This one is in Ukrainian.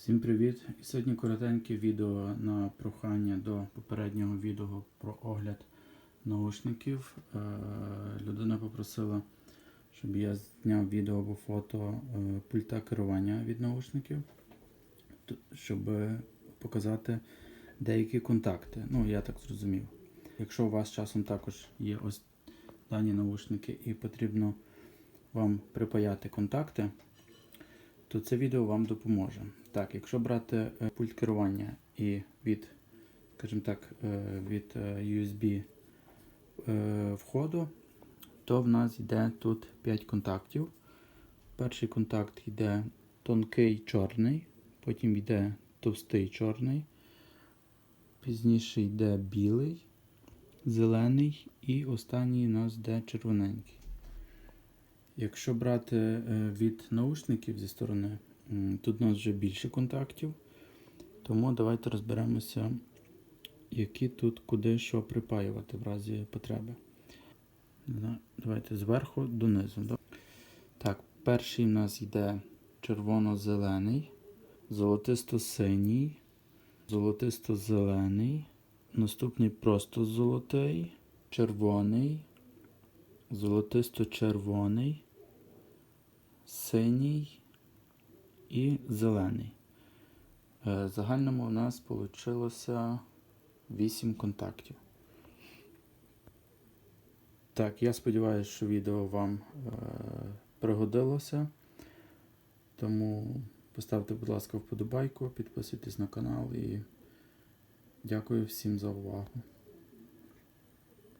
Всім привіт! І сьогодні коротеньке відео на прохання до попереднього відео про огляд наушників. Е, Людина попросила, щоб я зняв відео або фото е, пульта керування від наушників, щоб показати деякі контакти. Ну, я так зрозумів. Якщо у вас часом також є ось дані наушники і потрібно вам припаяти контакти, то це відео вам допоможе. Так, якщо брати е, пульт керування і від, скажімо так, е, від е, USB входу, то в нас йде тут 5 контактів. Перший контакт йде тонкий чорний, потім йде товстий чорний, пізніше йде білий, зелений і останній у нас йде червоненький. Якщо брати е, від наушників зі сторони, тут у нас вже більше контактів. Тому давайте розберемося, які тут куди що припаювати в разі потреби. Давайте зверху донизу. Так, перший в нас йде червоно-зелений, золотисто-синій, золотисто-зелений, наступний просто золотий, червоний, золотисто-червоний, синій і зелений. Е, В загальному у нас вийшло 8 контактів. Так, я сподіваюся, що відео вам е, пригодилося. Тому поставте, будь ласка, вподобайку, підписуйтесь на канал і дякую всім за увагу.